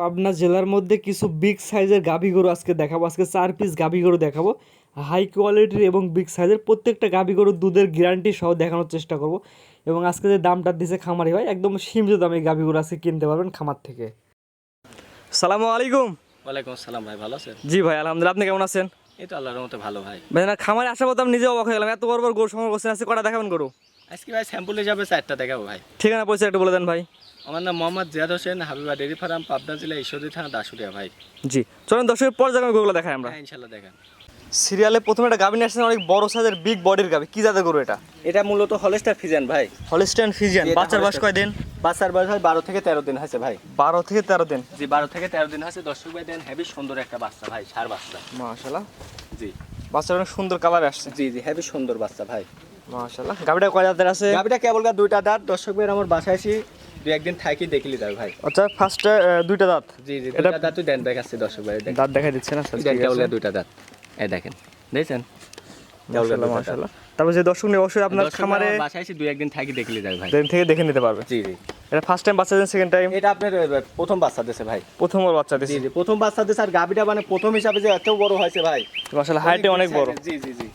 পাবনা জেলার মধ্যে কিছু বিগ সাইজের গাভী গরু আজকে দেখাবো। আজকে চার পিস গাভী গরু দেখাবো। হাই কোয়ালিটির এবং বিগ সাইজের প্রত্যেকটা গাভী গরুর দুধের গ্যারান্টি সহ দেখানোর চেষ্টা করব। এবং আজকে যে দামটা দিছে খামারি ভাই একদম সীমিত দামে গাভী গরু আজকে কিনতে পারবেন খামার থেকে। সালামু আলাইকুম। ওয়ালাইকুম আসসালাম ভাই ভালো আছেন? জি ভাই আলহামদুলিল্লাহ। আপনি কেমন আছেন? এই তো আল্লাহর মতো ভালো ভাই। ভাই না খামারে আসার পর আমি নিজে অবাক হয়ে গেলাম। এত বড় বড় গরু সংগ্রহ করছেন আজকে কটা দেখাবেন গরু? আজকে ভাই স্যাম্পলে যাবে চারটা দেখাবো ভাই। ঠিকানা পয়সা একটু বলে দেন ভাই। আমার নাম মোহাম্মদ জিয়াদ হোসেন হাবিবা ডেরি ফার্ম পাবনা জেলা ঈশ্বরদী থানা দাসুরিয়া ভাই। জি চলেন দর্শকের পর জায়গায় গরুগুলো দেখাই আমরা। হ্যাঁ ইনশাল্লাহ দেখেন। সিরিয়ালে প্রথমে একটা গাভী নিয়ে অনেক বড় সাইজের বিগ বডির গাভী। কি জাতের গরু এটা? এটা মূলত হলেস্টার ফিজেন ভাই। হলিস্টাইন ফিজিয়ান বাচ্চার বয়স। কয় দিন? বাচ্চার বয়স ভাই বারো থেকে তেরো দিন হয়েছে ভাই। বারো থেকে তেরো দিন? জি বারো থেকে তেরো দিন হয়েছে। দর্শক ভাই দেন হেভি সুন্দর একটা বাচ্চা ভাই সার বাচ্চা। মাশাল্লাহ জি। বাচ্চার অনেক সুন্দর কালার আসছে। জি জি হেভি সুন্দর বাচ্চা ভাই। মাশাল্লাহ গাভীটা কয় জাতের আছে? গাবিটা কেবল গা দুইটা দাঁত। দর্শক ভাই আমার বাসায় এসে দু একদিন থাকি দেখলি দাও ভাই। আচ্ছা ফার্স্টে দুইটা দাঁত? জি জি এটা- দাঁত দেন দেখাচ্ছি দর্শক ভাই দাঁত দিচ্ছে না দেন কেবল গা দুইটা দাঁত। এই দেখেন দেখছেন? তারপর যে দর্শক নিয়ে অবশ্যই আপনার খামারে বাসায় এসে দুই একদিন থাকি দেখলি যাবে ভাই। দেন থেকে দেখে নিতে পারবে। জি জি। এটা ফার্স্ট টাইম বাচ্চা সেকেন্ড টাইম এটা আপনার প্রথম বাচ্চা দিয়েছে ভাই। প্রথম ওর বাচ্চা দিচ্ছে জি প্রথম বাচ্চা দিয়েছে আর গাবিটা মানে প্রথম হিসাবে যে এত বড় হয়েছে ভাই। মাশাল্লাহ হাইটে অনেক বড়। জি জি জি।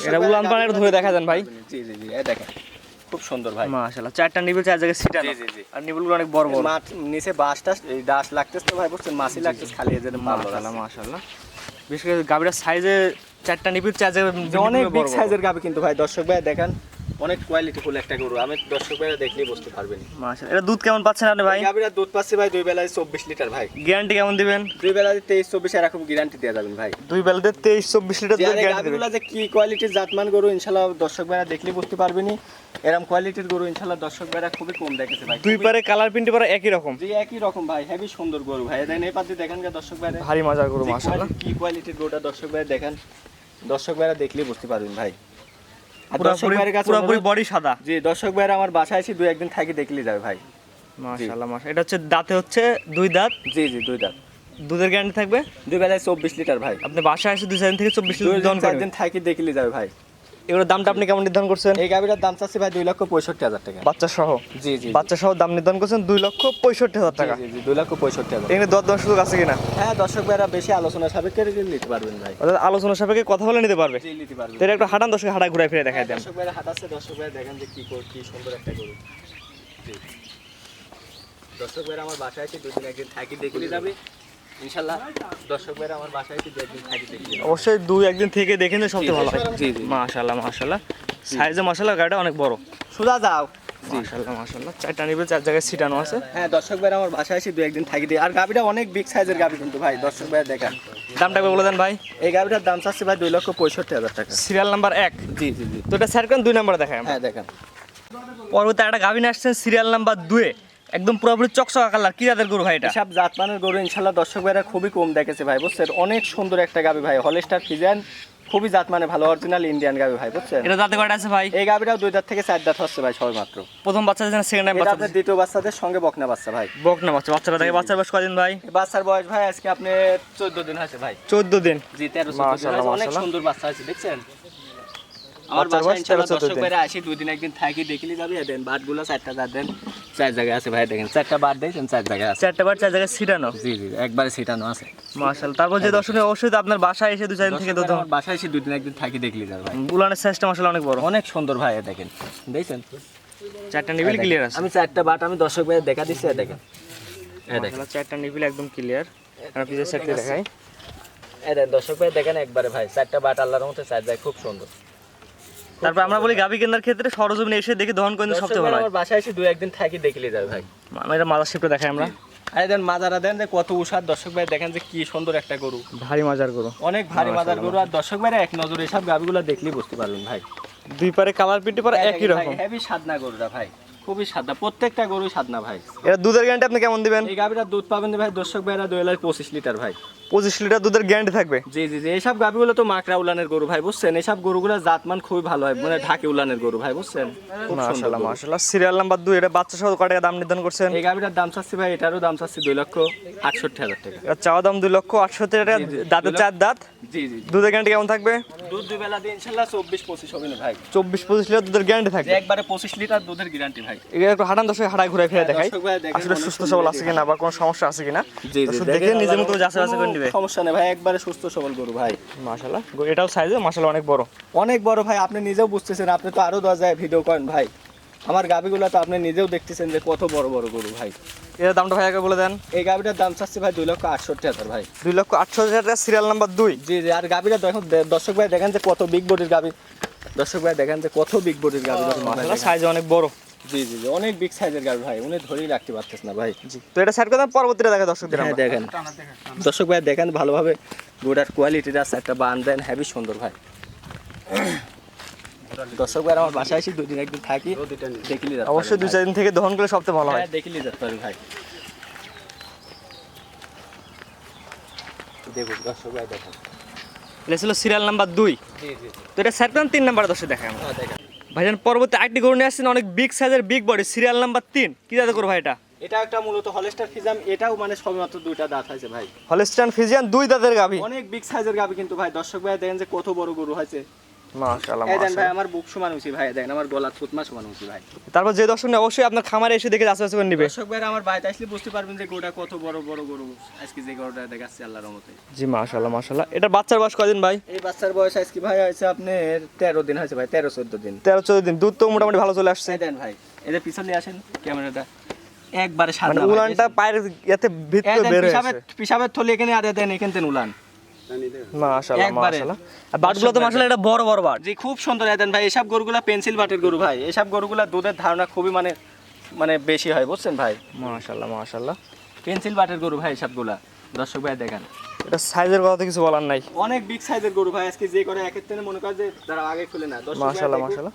এটা উলান পাড়ের ধরে দেখা যান ভাই। জি জি জি দেখেন খুব সুন্দর ভাই। মাশাআল্লাহ চারটা নিবিল চার জায়গায় সিটা জি, জি। আর নিবলগুলো অনেক বড় বড়। মাছ নিচে বাস টাস এই ডাস লাগতেছে তো ভাই বুঝছেন? মাছি লাগতেছে খালি এদের মাশাল্লাহ মাশাআল্লাহ বিশেষ করে গাভীটার সাইজে চারটা নিবিল চার জায়গায় অনেক বিগ সাইজের গাবি কিন্তু ভাই দর্শক ভাই দেখেন অনেক কোয়ালিটি ফুল একটা গরু। আমি দর্শক ভাইরা দেখলেই বুঝতে পারবেন। মাশাল্লাহ এটা দুধ কেমন পাচ্ছেন আপনি ভাই? গাবিরা দুধ পাচ্ছে ভাই দুই বেলায় চব্বিশ লিটার ভাই। গ্যারান্টি কেমন দিবেন? দুই বেলায় তেইশ চব্বিশ এরকম গ্যারান্টি দেওয়া যাবেন ভাই। দুই বেলাতে তেইশ চব্বিশ লিটার যে দুধ গ্যারান্টি দেবেন। যে কি কোয়ালিটির জাতমান গরু ইনশাল্লাহ দর্শক ভাইরা দেখলে বুঝতে পারবেনি। এরকম কোয়ালিটির গরু ইনশাল্লাহ দর্শক ভাইরা খুবই কম দেখেছে ভাই। দুই পারে কালার প্রিন্ট পারে একই রকম। জি একই রকম ভাই। হেভি সুন্দর গরু ভাই। দেখেন এই পাশে দেখেন দর্শক ভাইরা ভারী মজার গরু quality- কি কোয়ালিটির গরুটা দর্শক ভাইরা দেখেন। দর্শক ভাইরা দেখলেই বুঝতে পারবেন ভাই। পুরোপুরি ভাইয়ের পুরোপুরি বডি সাদা। জি দর্শক ভাইরা আমার বাসায় এসে দুই একদিন থাকি দেখলে যাবে ভাই। মাশাল্লাহ মাশাল্লাহ এটা হচ্ছে দাঁতে হচ্ছে দুই দাঁত? জি জি দুই দাঁত। দুধের গ্যারান্টি থাকবে? দুই বেলায় চব্বিশ লিটার ভাই। আপনি বাসায় এসে দুই চার দিন থেকে চব্বিশ লিটার দিন থাকি দেখলে যাবে ভাই। এগুলোর দামটা আপনি কেমন নির্ধারণ করছেন? এই গাভিটার দাম চাচ্ছে ভাই দুই লক্ষ পঁয়ষট্টি হাজার টাকা। বাচ্চা সহ? জি জি বাচ্চা সহ দাম নির্ধারণ করছেন দুই লক্ষ পঁয়ষট্টি হাজার টাকা। জি দুই লক্ষ পঁয়ষট্টি হাজার। এখানে দর দর সুযোগ আছে কিনা? হ্যাঁ দর্শক ভাইরা বেশি আলোচনা সাপেক্ষে নিতে পারবেন ভাই। অর্থাৎ আলোচনা সাপেক্ষে কথা বলে নিতে পারবে। নিতে পারবেন। এটা একটু হাঁটান দর্শক হাঁটা ঘুরে ফিরে দেখাই দেন। দর্শক ভাইরা হাঁটাচ্ছে দর্শক ভাইরা দেখেন যে কি কর কি সুন্দর একটা গরু। জি। দর্শক ভাইরা আমার বাসায় এসে দুদিন একদিন থাকি দেখলে যাবে। ইনশাল্লাহ দর্শক ভাইরা আমার বাসায় এসে একদিন থাকি দেখলে অবশ্যই দুই একদিন থেকে দেখে নিলে সবচেয়ে ভালো। হয় জি জি মাশাল্লাহ মাশাল্লাহ। সাইজে মাশাল্লাহ গাড়িটা অনেক বড়। সোজা যাও। মাশাল্লাহ মাশাল্লাহ। চারটা নিবে চার জায়গায় সিটানো আছে। হ্যাঁ দর্শক ভাইরা আমার বাসায় এসে দু একদিন থাকি দিয়ে আর গাভিটা অনেক বিগ সাইজের গাভি কিন্তু ভাই দর্শক ভাইরা দেখেন দামটা বলে দেন ভাই। এই গাভিটার দাম চাচ্ছে ভাই দুই লক্ষ পঁয়ষট্টি হাজার টাকা। সিরিয়াল নাম্বার এক। জি জি জি। তো এটা স্যার করেন দুই নাম্বার দেখায় আমরা। হ্যাঁ দেখেন। পরবর্তী একটা গাভিন আসছেন সিরিয়াল নাম্বার দুয়ে। একদম পুরোপুরি চকচকা কালার কি জাতের গরু ভাই এটা? এসব জাতমানের গরু ইনশাল্লাহ দর্শক ভাইরা খুবই কম দেখেছে ভাই বুঝছেন? অনেক সুন্দর একটা গাবি ভাই হলেস্টার ফিজান খুবই জাতমানে ভালো অরিজিনাল ইন্ডিয়ান গাবি ভাই বুঝছেন? এটা দাঁতে কয়টা আছে ভাই? এই গাবিটাও দুই দাঁত থেকে চার দাঁত হচ্ছে ভাই সবে মাত্র প্রথম বাচ্চা দিয়েছেন সেকেন্ড টাইম বাচ্চা আপনার দ্বিতীয় বাচ্চাদের সঙ্গে বকনা বাচ্চা ভাই। বক না বাচ্চা বাচ্চাটা দেখে বাচ্চার বয়স কদিন ভাই? বাচ্চার বয়স ভাই আজকে আপনি চোদ্দ দিন হয়েছে ভাই। চোদ্দ দিন। জি তেরো মাশাআল্লাহ, অনেক সুন্দর বাচ্চা আছে দেখছেন? আমার বাসা 13 দর্শক ভাইরা আসি দুই দিন একদিন থাকি দেখলি যাবে। দেন বাটগুলো চারটা দাঁত দেন। চার জায়গায় আছে ভাই দেখেন চারটা বাট দিয়েছেন চার জায়গায় আছে। চারটা বার চার জায়গায় সিটানো জি জি একবারে সেটানো আছে। মার্শাল তারপর যে দর্শনে অবশ্যই তো আপনার বাসায় এসে দু চার দিন থেকে ভাইরা আমার বাসায় এসে দুই দিন একদিন থাকি দেখলি যাবে ভাই। বুলানের সাইজটা অনেক বড়। অনেক সুন্দর ভাই দেখেন। দেখছেন? চারটা নিবিল ক্লিয়ার আছে। আমি চারটা বাট আমি দর্শক ভাই দেখা দিচ্ছি দেখেন। দেখেন। চারটা নিবিল একদম ক্লিয়ার পিছের দেখাই। এ দেখেন দর্শক ভাই দেখেন একবারে ভাই চারটা বাট আল্লাহর মতো চার যায় খুব সুন্দর। তারপর আমরা বলি গাবি কেনার ক্ষেত্রে সরজমিনে এসে দেখে দহন করে সবচেয়ে ভালো আমার বাসায় এসে দুই একদিন থাকি দেখলি যাবে ভাই। আমরা এটা মাদার শিপটা দেখাই আমরা। আরে দেন মাজারা দেন যে কত উষার দর্শক ভাই দেখেন যে কি সুন্দর একটা গরু। ভারী মাজার গরু। অনেক ভারী মাজার গরু। আর দর্শক ভাইরা এক নজরে এসব গাবিগুলো দেখলেই বুঝতে পারবেন ভাই। দুই পারে কালার পিটি পারে একই রকম। হেভি সাদনা গরুটা ভাই। খুবই সাদনা প্রত্যেকটা গরুই সাদনা ভাই। এটা দুধের গ্যারান্টি আপনি কেমন দিবেন? এই গাবিটা দুধ পাবেন ভাই দর্শক ভাইরা দুই হাজার পঁচিশ লিটার ভাই। পঁচিশ লিটার দুধের গ্যারান্টি থাকবে? জি জি জি এইসব গাভিগুলো তো মাকড়া উলানের গরু ভাই বুঝছেন? এইসব গরুগুলো জাতমান খুবই ভালো হয় মানে ঢাকে উলানের গরু ভাই বুঝছেন? মাশাআল্লাহ মাশাআল্লাহ। সিরিয়াল নাম্বার দুই এটা বাচ্চা সহ কত টাকা দাম নির্ধারণ করছেন? এই গাভিটার দাম চাচ্ছি ভাই এটারও দাম চাচ্ছি দুই লক্ষ আটষট্টি হাজার টাকা। এটা চাওয়া দাম দুই লক্ষ আটষট্টি টাকা জি, জি। দাঁতের চার দাঁত? জি জি দুধের গ্যারান্টি কেমন থাকবে? দুধ দুই বেলা দিয়ে ইনশাল্লাহ চব্বিশ পঁচিশ হবে না ভাই। চব্বিশ পঁচিশ লিটার দুধের গ্যারান্টি থাকবে? একবারে পঁচিশ লিটার দুধের গ্যারান্টি ভাই। এগুলো একটু হাঁটান দর্শক হাঁটায় ঘুরে ফিরে হ্যাঁ, দেখাই। আসলে সুস্থ সবল আছে কিনা বা কোনো সমস্যা আছে কিনা? দেখে নিজের মতো আল্লাহর যাচাই বাছাই করে কোনো সমস্যা নেই ভাই একবারে সুস্থ সবল গরু ভাই। মাশাআল্লাহ এটাও সাইজে মাশাআল্লাহ অনেক বড়। অনেক বড় ভাই আপনি নিজেও বুঝতেছেন আপনি তো আরও দশ জায়গায় ভিডিও করেন ভাই। আমার গাবিগুলো তো আপনি নিজেও দেখতেছেন যে কত বড় বড় গরু ভাই। এর দামটা ভাই আগে বলে দেন। এই গাবিটার দাম চাচ্ছে ভাই দুই লক্ষ আটষট্টি হাজার ভাই। দুই লক্ষ আটশো হাজার টাকা সিরিয়াল নাম্বার দুই। জি জি আর গাবিটা দেখুন দর্শক ভাই দেখেন যে কত বিগ বডির গাবি দর্শক ভাই দেখেন যে কত বিগ বডির গাবি সাইজে অনেক বড়। জি জি জি। অনেক বিগ সাইজের গাবি ভাই উনি ধরেই রাখতে পারতেছ না ভাই। জি। তো এটা সাইড করে দেন, পরবর্তীতে দেখা দর্শকদের হ্যাঁ দেখেন। দর্শক ভাই দেখেন ভালোভাবে গোটার কোয়ালিটির আছে একটা বান দেন হেভি সুন্দর ভাই। দর্শক ভাই আমার বাসায় এসে দুদিন একদিন থাকি দেখিলি অবশ্যই দুই চার দিন থেকে দহন করলে সবচেয়ে ভালো হয়। হ্যাঁ দেখিলি যেতে পারি ভাই। দেখুন দর্শক ভাই দেখুন। এটা ছিল সিরিয়াল নাম্বার দুই। তো এটা সাইড করেন তিন নাম্বার দর্শক দেখাই আমরা। হ্যাঁ দেখেন। ভাইজান পরবর্তী আরেকটি গরু নিয়ে আসছেন অনেক বিগ সাইজের বিগ বডি সিরিয়াল নাম্বার তিন। কি দাদা করব ভাই এটা? এটা একটা মূলত হলেস্টার ফিজাম এটাও মানে সবেমাত্র দুইটা দাঁত আছে ভাই। হলেস্টার ফিজিয়ান দুই দাঁতের গাভি। অনেক বিগ সাইজের গাবি কিন্তু ভাই। দর্শক ভাই দেখেন যে কত বড় গরু হয়েছে। মাশাআল্লাহ এই দেন ভাই আমার বুক সমান উচি ভাই দেখেন আমার গলা থুতমা সমান উচি ভাই। তারপর যে দর্শক অবশ্যই আপনার খামারে এসে দেখে যাচাই করে নিবে। দর্শক ভাইরা আমার বাড়িতে আসলে বুঝতে পারবেন যে গরুটা কত বড় বড় গরু। আজকে যে গরুটা দেখাচ্ছে আল্লাহর রহমতে। জি মাশাআল্লাহ মাশাআল্লাহ। এটা বাচ্চার বয়স কদিন ভাই? এই বাচ্চার বয়স আজকে ভাই হয়েছে আপনার তেরো দিন হয়েছে ভাই তেরো চোদ্দ দিন। তেরো চোদ্দ দিন। দুধ তো মোটামুটি ভালো চলে আসছে। দেন ভাই এদের পিছনে আসেন ক্যামেরাটা। একবারে সাদা মানে উলানটা পায়ের ইয়াতে ভিত এই করে দেন, বের হয়ে পিসাবের থলি এখানে আর দেন এখান থেকে উলান। মাশাআল্লাহ। মাশাআল্লাহ। বাটগুলো তো মাশাআল্লাহ এটা বড় বড় বাট। জি খুব সুন্দর দেন ভাই। এসব গরুগুলা পেন্সিল বাটের গরু ভাই। এসব গরুগুলা দুধের ধারণা খুবই মানে মানে বেশি হয় বুঝছেন ভাই? মাশাআল্লাহ মাশাআল্লাহ। পেন্সিল বাটের গরু ভাই এসবগুলা। দর্শক ভাই দেখেন। এটা সাইজের কথা তো কিছু বলার নাই। অনেক বিগ সাইজের গরু ভাই আজকে যে করে একের মনে করেন যে তারা আগে খুলে না। মাশাআল্লাহ মাশাআল্লাহ।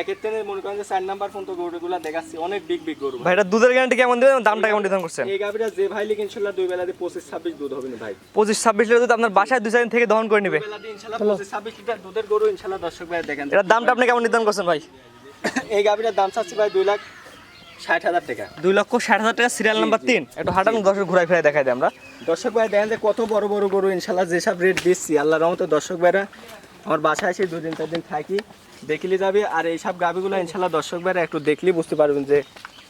একের তেনে মনে করেন যে চার নাম্বার পর্যন্ত গরুগুলা দেখাচ্ছি অনেক বিগ বিগ গরু ভাই। এটা দুধের গ্যারান্টি কেমন দিবেন? দামটা কেমন নির্ধারণ করছেন? এই গাভিটা যে ভাই লিখ ইনশাল্লাহ দুই বেলা দিয়ে পঁচিশ ছাব্বিশ দুধ হবে না ভাই। পঁচিশ ছাব্বিশ লিটার দুধ আপনার বাসায় দুই চার থেকে দহন করে নিবে। দুই ইনশাল্লাহ পঁচিশ ছাব্বিশ লিটার দুধের গরু ইনশাল্লাহ দর্শক ভাই দেখেন। এটার দামটা আপনি কেমন নির্ধারণ করছেন ভাই? এই গাভিটার দাম চাচ্ছি ভাই দুই লাখ ষাট হাজার টাকা। দুই লক্ষ ষাট হাজার টাকা সিরিয়াল নাম্বার তিন। একটু হাঁটানো দশের ঘুরাই ফিরাই দেখাই দিই আমরা। দর্শক ভাই দেখেন যে কত বড় বড় গরু ইনশাল্লাহ যেসব রেট দিচ্ছি। আল্লাহ রহমতে দর্শক ভাইরা আমার বাসায় এসে দুদিন চার দিন থাকি। দেখলি যাবে আর এইসব গাভিগুলো ইনশাল্লাহ দর্শক ভাইরা একটু দেখলি বুঝতে পারবেন যে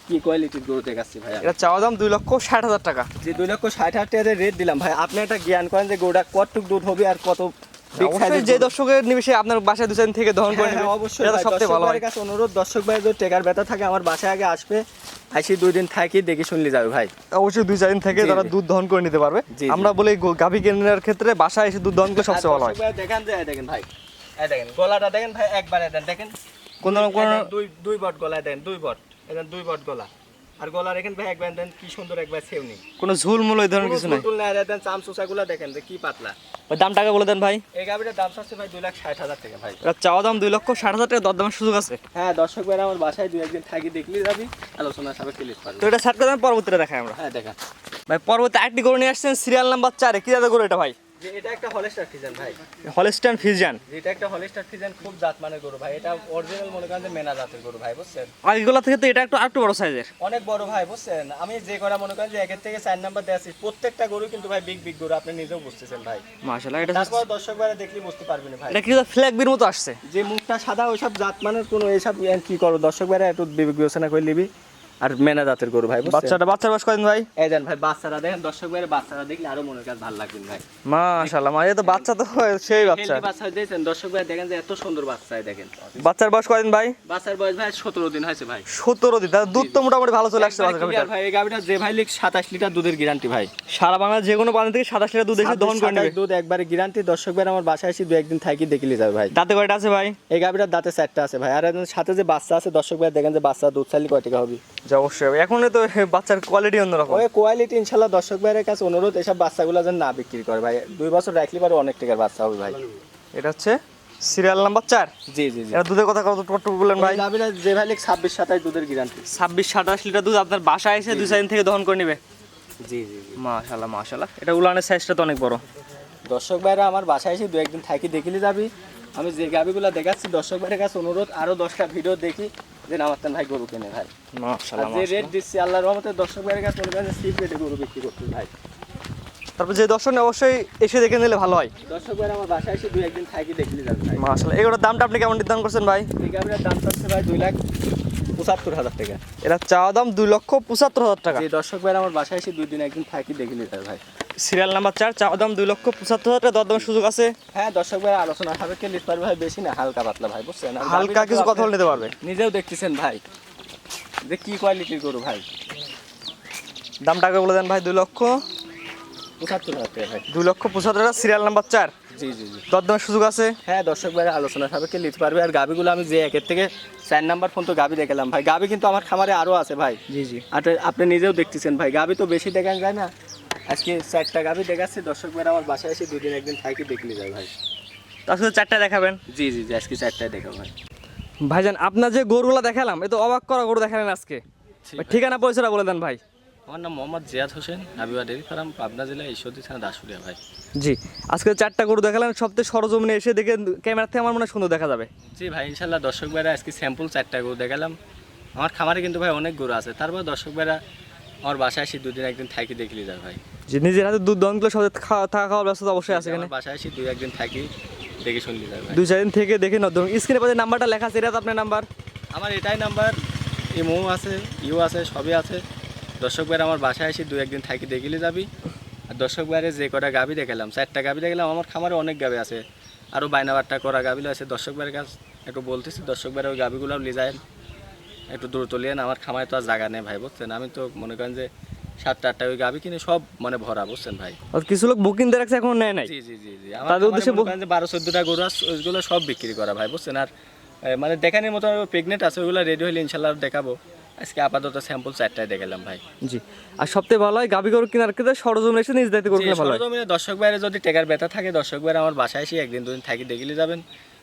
কি কোয়ালিটির গরু দেখাচ্ছি ভাই এটা চাওয়া দাম দুই লক্ষ ষাট হাজার টাকা। যে দুই লক্ষ ষাট হাজার টাকা রেট দিলাম ভাই আপনি একটা জ্ঞান করেন যে গরুটা কতটুক দুধ হবে আর কত যে দর্শকের নিবেশে আপনার বাসায় দিন থেকে দহন করে হ্যাঁ, হ্যাঁ, অবশ্যই সবচেয়ে ভালো হয়। কাছে অনুরোধ দর্শক ভাই যদি টেকার ব্যথা থাকে আমার বাসায় আগে আসবে আসি দুই দিন থাকি দেখে শুনলি যাবে ভাই। অবশ্যই দুই চার দিন থেকে তারা দুধ দহন করে নিতে পারবে। আমরা বলি গাভী কেনার ক্ষেত্রে বাসায় এসে দুধ দহন করলে সবচেয়ে ভালো হয়। দেখেন দেখেন ভাই এই দেখেন গলাটা দেখেন ভাই একবারে দেন দেখেন। কোন রকম এই দুই দুই বট গলায় দেন দুই বট। এখানে দুই বট গলা। আর গলার এখানে ভাই একবার দেন কি সুন্দর একবার সেওনি কোনো ঝুল মূল ধরনের কিছু নাই। তুল না দেন চাম চুষাগুলো দেখেন যে কি পাতলা। ওই দামটাকে বলে দেন ভাই। এই গাবিটার দাম চাচ্ছে ভাই দুই লাখ ষাট হাজার টাকা ভাই। এটা চাওয়া দাম দুই লক্ষ ষাট হাজার টাকা দরদামের সুযোগ আছে। হ্যাঁ দর্শক ভাইরা আমার বাসায় দুই একদিন থাকি দেখলি যাবি আলোচনা সবাই ক্লিক পারবে তো এটা সাত করে পরবর্তীতে দেখাই আমরা। হ্যাঁ দেখা। ভাই পরবর্তী আরেকটি গরু নিয়ে আসছেন সিরিয়াল নাম্বার চারে। কি দাদা গরু এটা ভাই? যে এটা একটা হলেস্টার ফিজান ভাই। হলিস্টান ফিজিয়ান যেটা একটা হলিস্টার ফিজান খুব জাত মানের গরু ভাই। এটা অরিজিনাল মনে করেন যে মেনা জাতের গরু ভাই বুঝছেন? আগেগুলো থেকে তো এটা একটু আরেকটু বড় সাইজের। অনেক বড় ভাই বুঝছেন? আমি যে করা মনে করেন যে একের থেকে চার নাম্বার দেওয়া আছি প্রত্যেকটা গরু কিন্তু ভাই বিগ বিগ গরু আপনি নিজেও বুঝতেছেন ভাই। মাশাআল্লাহ এটা তারপর দর্শক ভাইরা দেখলি বুঝতে পারবেন ভাই। এটা কি ফ্ল্যাগ বির মতো আসছে। যে মুখটা সাদা ওইসব জাত মানের কোনো এইসব কি করো? দর্শক ভাইরা একটু বিবেক বিবেচনা করে নিবি। আর মেনা জাতের গরু ভাই বাচ্চাটা বাচ্চার বয়স কদিন ভাই? এই দেন ভাই বাচ্চারা দেখেন দর্শক ভাইরা বাচ্চারা দেখলে আরও মনের কাছে ভালো লাগবে ভাই। মাশাআল্লাহ তো বাচ্চা তো সেই বাচ্চা। বাচ্চা দেখছেন দর্শক ভাই দেখেন যে এত সুন্দর বাচ্চা দেখেন। বাচ্চার বয়স কদিন ভাই? বাচ্চার বয়স ভাই সতেরো দিন হয়েছে ভাই। সতেরো দিন তার দুধ তো মোটামুটি ভালো চলে আসছে ভাই এই গাভিটা যে ভাই লিখ সাতাশ লিটার দুধের গ্যারান্টি ভাই। সারা বাংলা যে কোনো পানি থেকে সাতাশ লিটার দুধ এসে দহন করে নেবে। দুধ একবারে গ্যারান্টি দর্শক ভাই আমার বাসায় এসে দু একদিন থাকি দেখিলে যাবে ভাই। দাঁতে কয়টা আছে ভাই? এই গাভিটার দাঁতে চারটা আছে ভাই আর সাথে যে বাচ্চা আছে দর্শক ভাই দেখেন যে বাচ্চা দুধ চাইলে কয় টাকা হবে? যা অবশ্যই। এখন তো বাচ্চার কোয়ালিটি অন্যরকম। ওই কোয়ালিটি ইনশাল্লাহ দর্শক ভাইয়ের কাছে অনুরোধ এসব বাচ্চাগুলো যেন না বিক্রি করে ভাই। দুই বছর রাখলে পারে অনেক টাকার বাচ্চা হবে ভাই। এটা হচ্ছে সিরিয়াল নাম্বার চার? জি জি জি। এটা দুধের কথা কত কত বললেন ভাই? গাভিটা যে ভাই লিখ ছাব্বিশ সাতাশ দুধের গ্যারান্টি ছাব্বিশ সাতাশ লিটার দুধ আপনার বাসায় এসে দুই দিন থেকে দহন করে নেবে? জি জি জি। মাশাল্লাহ মাশাল্লাহ এটা উলানের সাইজটা তো অনেক বড়। দর্শক ভাইরা আমার বাসায় এসে দু একদিন থাকি দেখিলে যাবি। আমি যে গাভিগুলো দেখাচ্ছি দর্শক ভাইয়ের কাছে অনুরোধ আরও দশটা ভিডিও দেখি। যে আমার তেন ভাই গরু কেনে ভাই। আর যে রেট দিচ্ছি আল্লাহর রহমতে দর্শক ভাইয়ের কাছে মনে করেন সিপ রেটে গরু বিক্রি করতে ভাই। তারপর যে দর্শন অবশ্যই এসে দেখে নিলে ভালো হয়। দর্শক ভাইরা আমার বাসায় এসে দু একদিন থাকি দেখিলে যাবে ভাই। মাশাল্লাহ এগুলোর দামটা আপনি কেমন নির্ধারণ করছেন ভাই? এই গাভিটার দাম চাচ্ছে ভাই দুই লাখ পঁচাত্তর হাজার টাকা। এটা চাওয়া দাম দুই লক্ষ পঁচাত্তর হাজার টাকা। দর্শক ভাই আমার বাসায় এসে দুই দিন একদিন থাকি দেখে নিতে ভাই। সিরিয়াল নাম্বার চার চাওয়া দাম দুই লক্ষ পঁচাত্তর হাজার টাকা দরদামের সুযোগ আছে। হ্যাঁ দর্শক ভাই আলোচনা হবে কে লিট পারবে ভাই বেশি না হালকা পাতলা ভাই বুঝছেন? হালকা কিছু কথা বলে নিতে পারবে। নিজেও দেখতেছেন ভাই যে কি কোয়ালিটির গরু ভাই। দামটা আগে বলে দেন ভাই দুই লক্ষ পঁচাত্তর হাজার টাকা ভাই। দুই লক্ষ পঁচাত্তর টাকা সিরিয়াল নাম্বার চার। জি জি জি। দরদামের সুযোগ আছে? হ্যাঁ দর্শক ভাই আলোচনা সাপেক্ষে নিতে পারবে। আর গাবিগুলো আমি যে একের থেকে চার নাম্বার ফোন তো গাবি দেখালাম ভাই। গাবি কিন্তু আমার খামারে আরও আছে ভাই। জি জি। আর আপনি নিজেও দেখতেছেন ভাই গাবি তো বেশি দেখান যায় না। আজকে চারটা গাবি দেখাচ্ছে দর্শক ভাই আমার বাসায় এসে দুদিন একদিন থাকি দেখলে যায় ভাই। সাথে চারটা দেখাবেন? জি জি জি আজকে চারটায় দেখাবো ভাই। ভাইজান আপনার যে গরুগুলো দেখালাম এ তো অবাক করা গরু দেখালেন আজকে। ঠিকানা পয়সাটা বলে দেন ভাই। আমার নাম মোহাম্মদ জিয়াদ হোসেন হাবিবা ডেরি ফার্ম পাবনা জেলা ঈশ্বরদী থানা দাসুরিয়া ভাই। জি আজকে চারটা গরু দেখালেন সবথেকে সরজমিনে এসে দেখে ক্যামেরা থেকে আমার মনে হয় সুন্দর দেখা যাবে। জি ভাই ইনশাল্লাহ দর্শক ভাইরা আজকে স্যাম্পল চারটা গরু দেখালাম। আমার খামারে কিন্তু ভাই অনেক গরু আছে। তারপর দর্শক ভাইরা আমার বাসায় এসে দুদিন একদিন থাকি দেখলে যায় ভাই। যে নিজের হাতে দুধ দহনগুলো সব খাওয়া থাকা খাওয়ার ব্যবস্থা অবশ্যই আছে এখানে। আমার বাসায় এসে দুই একদিন থাকি দেখে শুনলি যায় ভাই। দুই চার দিন থেকে দেখে ন ধরুন স্ক্রিনে পাশে নাম্বারটা লেখা আছে এটা তো আপনার নাম্বার। আমার এটাই নাম্বার ইমো আছে ইউ আছে সবই আছে। দর্শক ভাইরা আমার বাসায় এসে দু একদিন থাকি দেখিলে যাবি। আর দর্শক ভাইরে যে কটা গাবি দেখালাম চারটা গাবি দেখালাম আমার খামারে অনেক গাবি আছে। আরও বাইনাবারটা করা গাবিলো আছে। দর্শক ভাইয়ের কাছ একটু বলতেছি দর্শক ভাইয়ের ওই গাবিগুলো নিয়ে যায়। একটু দূর তুলিয়ে আমার খামারে তো আর জায়গা নেই ভাই বুঝছেন? আমি তো মনে করেন যে সাতটা আটটা ওই কিনে সব মানে ভরা বুঝছেন ভাই? কিছু লোক বুকিং দিয়ে রাখছে এখনও নেয় নাই? জি জি জি জি। আমার তাদের উদ্দেশ্যে যে বারো চোদ্দটা গরু আছে ওইগুলো সব বিক্রি করা ভাই বুঝছেন? আর মানে দেখানোর মতো প্রেগনেন্ট আছে ওইগুলো রেডি হলে ইনশাল্লাহ দেখাবো। আজকে আপাতত স্যাম্পল চারটায় দেখালাম ভাই। জি। আর সবথেকে ভালো হয় গাবি গরু কেনার ক্ষেত্রে সরজমিনে এসে নিজ দায়িত্ব ভালো সরজমিনে দর্শক বাইরে যদি টেকার ব্যথা থাকে দর্শক বাইরে আমার বাসায় এসে একদিন দুদিন থাকি দেখলে যাবেন।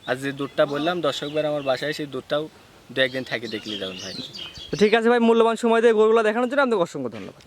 আর যে দুধটা বললাম দর্শক বাইরে আমার বাসায় এসে দুধটাও দু একদিন থাকে দেখলে যাবেন ভাই। তো ঠিক আছে ভাই মূল্যবান সময় দিয়ে গরুগুলো দেখানোর জন্য আপনাকে অসংখ্য ধন্যবাদ।